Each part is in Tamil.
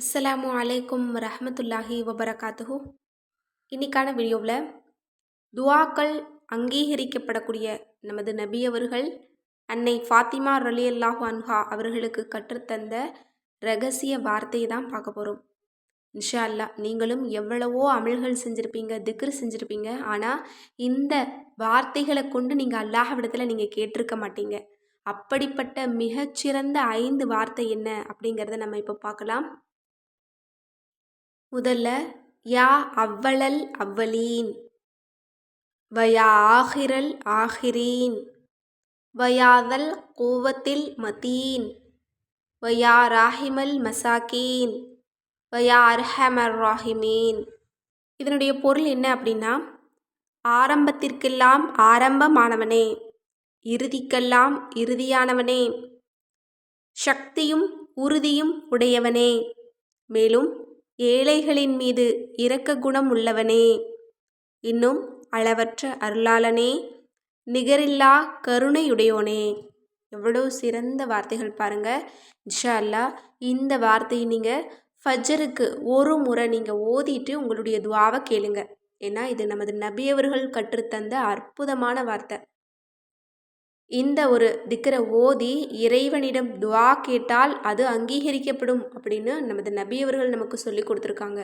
அஸ்ஸலாமு அலைக்கும் ரஹமத்துல்லாஹி வபரகாத்துஹு. இன்னைக்கான வீடியோவில் துவாக்கள் அங்கீகரிக்கப்படக்கூடிய நமது நபி அவர்கள் அன்னை ஃபாத்திமா ரலி அல்லாஹு அன்ஹா அவர்களுக்கு கற்றுத்தந்த ரகசிய வார்த்தையை தான் பார்க்க போகிறோம் இன்ஷா அல்லா நீங்களும் எவ்வளவோ அமல்கள் செஞ்சுருப்பீங்க திக்ரு செஞ்சுருப்பீங்க ஆனால் இந்த வார்த்தைகளை கொண்டு நீங்கள் அல்லாஹ்விடத்தில் நீங்கள் கேட்டிருக்க மாட்டீங்க. அப்படிப்பட்ட மிகச்சிறந்த ஐந்து வார்த்தை என்ன அப்படிங்கிறத நம்ம இப்போ பார்க்கலாம். முதல்ல யா அவ்வளல் அவ்வலீன் வயா ஆஹிரல் ஆஹிரீன் வயாதல் கூவத்தில் மதீன். வயா ராஹிமல் மசாக்கீன் வயா அர்ஹமர் ராஹிமீன். இதனுடைய பொருள் என்ன அப்படின்னா ஆரம்பத்திற்கெல்லாம் ஆரம்பமானவனே இறுதிக்கெல்லாம் இறுதியானவனே சக்தியும் உறுதியும் உடையவனே. மேலும் ஏழைகளின் மீது இரக்க குணம் உள்ளவனே. இன்னும் அளவற்ற அருளாளனே நிகரில்லா கருணையுடையோனே. எவ்வளோ சிறந்த வார்த்தைகள் பாருங்கள் இன்ஷா அல்லா இந்த வார்த்தையை நீங்கள் ஃபஜருக்கு ஒரு முறை நீங்கள் ஓதிட்டு உங்களுடைய துவாவை கேளுங்க. ஏன்னா இது நமது நபியவர்கள் கற்றுத்தந்த அற்புதமான வார்த்தை. இந்த ஒரு திக்கரை ஓதி இறைவனிடம் துவா கேட்டால் அது அங்கீகரிக்கப்படும் அப்படின்னு நமது நபியவர்கள் நமக்கு சொல்லி கொடுத்துருக்காங்க.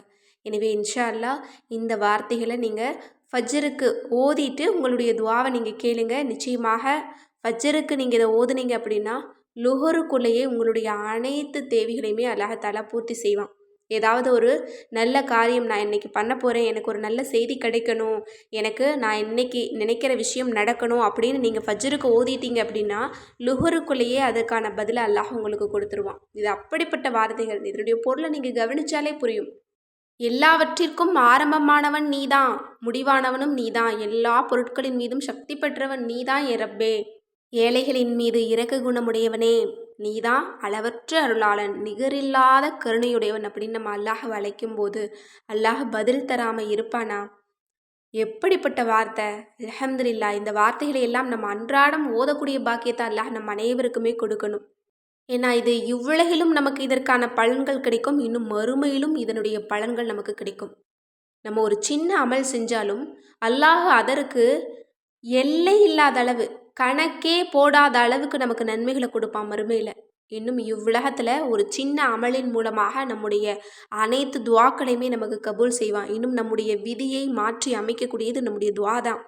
எனவே இன்ஷா அல்லா இந்த வார்த்தைகளை நீங்கள் ஃபஜ்ஜருக்கு ஓதிட்டு உங்களுடைய துவாவை நீங்கள் கேளுங்க. நிச்சயமாக ஃபஜ்ஜருக்கு நீங்கள் இதை ஓதுனீங்க அப்படின்னா லுஹருக்குள்ளேயே உங்களுடைய அனைத்து தேவைகளையுமே அல்லாஹாலா பூர்த்தி செய்வான். ஏதாவது ஒரு நல்ல காரியம் நான் இன்றைக்கி பண்ண போகிறேன் எனக்கு ஒரு நல்ல செய்தி கிடைக்கணும் எனக்கு நான் இன்றைக்கி நினைக்கிற விஷயம் நடக்கணும் அப்படின்னு நீங்கள் ஃபஜ்ருக்கு ஓதிட்டீங்க அப்படின்னா லுஹருக்குள்ளேயே அதற்கான பதிலை அல்லாஹ் உங்களுக்கு கொடுத்துருவான். இது அப்படிப்பட்ட வார்த்தைகள். இதனுடைய பொருளை நீங்கள் கவனித்தாலே புரியும். எல்லாவற்றிற்கும் ஆரம்பமானவன் நீதான் முடிவானவனும் நீதான் எல்லா பொருட்களின் மீதும் சக்தி பெற்றவன் நீதான் எரப்பே ஏழைகளின் மீது இறக்க குணமுடையவனே. நீதான் அளவற்ற அருளாளன் நிகரில்லாத கருணையுடையவன் அப்படின்னு நம்ம அல்லாஹ் அழைக்கும் போது அல்லாஹ் பதில் தராமல் இருப்பானா? எப்படிப்பட்ட வார்த்தை? அலமதுல்லா இந்த வார்த்தைகளை எல்லாம் நம்ம அன்றாடம் ஓதக்கூடிய பாக்கியத்தை அல்லாஹ் நம்ம அனைவருக்குமே கொடுக்கணும். ஏன்னா இது இவ்வுலகிலும் நமக்கு இதற்கான பலன்கள் கிடைக்கும் இன்னும் மறுமையிலும் இதனுடைய பலன்கள் நமக்கு கிடைக்கும். நம்ம ஒரு சின்ன அமல் செஞ்சாலும் அல்லாஹ் அதற்கு எல்லை இல்லாத அளவு கணக்கே போடாத அளவுக்கு நமக்கு நன்மைகளை கொடுப்பான் மறுமையில். இன்னும் இவ்வுலகத்தில் ஒரு சின்ன அமலின் மூலமாக நம்முடைய அனைத்து துவாக்களையுமே நமக்கு கபூல் செய்வான். இன்னும் நம்முடைய விதியை மாற்றி அமைக்கக்கூடியது நம்முடைய துவா தான்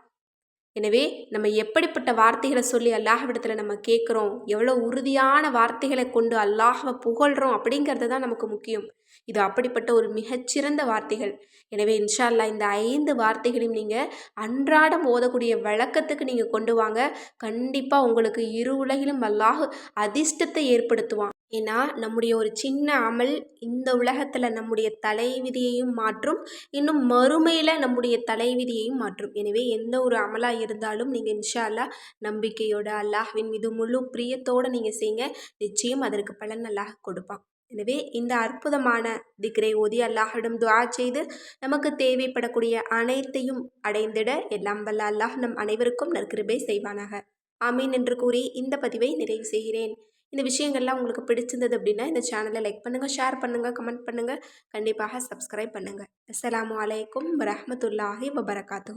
எனவே நம்ம எப்படிப்பட்ட வார்த்தைகளை சொல்லி அல்லாஹ்விடத்தில் நம்ம கேட்குறோம் எவ்வளோ உறுதியான வார்த்தைகளை கொண்டு அல்லாஹவை புகழ்கிறோம் அப்படிங்கிறது தான் நமக்கு முக்கியம். இது அப்படிப்பட்ட ஒரு மிகச்சிறந்த வார்த்தைகள். எனவே இன்ஷா அல்லா இந்த ஐந்து வார்த்தைகளையும் நீங்கள் அன்றாடம் ஓதக்கூடிய வழக்கத்துக்கு நீங்கள் கொண்டு வாங்க. கண்டிப்பாக உங்களுக்கு இரு உலகிலும் அல்லாஹ் அதிர்ஷ்டத்தை ஏற்படுத்துவான். ஏன்னா நம்முடைய ஒரு சின்ன அமல் இந்த உலகத்தில் நம்முடைய தலைவிதியையும் மாற்றும் இன்னும் மறுமையில் நம்முடைய தலைவிதியையும் மாற்றும். எனவே எந்த ஒரு அமலாக இருந்தாலும் நீங்கள் இன்ஷா அல்லா நம்பிக்கையோட அல்லாஹ்வின் மீது முழு பிரியத்தோடு நீங்கள் செய்யுங்க நிச்சயம் அதற்கு பலன் அல்லாஹ் கொடுப்பான். எனவே இந்த அற்புதமான திக்ரை ஓதி அல்லாஹிடம் துவா செய்து நமக்கு தேவைப்படக்கூடிய அனைத்தையும் அடைந்திட எல்லாம் வல்ல அல்லாஹ் நம் அனைவருக்கும் நற்கிருபை செய்வானாக. ஆமீன் என்று கூறி இந்த பதிவை நிறைவு செய்கிறேன். இந்த விஷயங்கள்லாம் உங்களுக்கு பிடிச்சிருந்தது அப்படின்னா இந்த சேனலை லைக் பண்ணுங்கள் ஷேர் பண்ணுங்கள் கமெண்ட் பண்ணுங்கள் கண்டிப்பாக சப்ஸ்கிரைப் பண்ணுங்கள் அஸ்லாம் வலைக்கம் வரமத்துல்லாஹி வபரகாத்து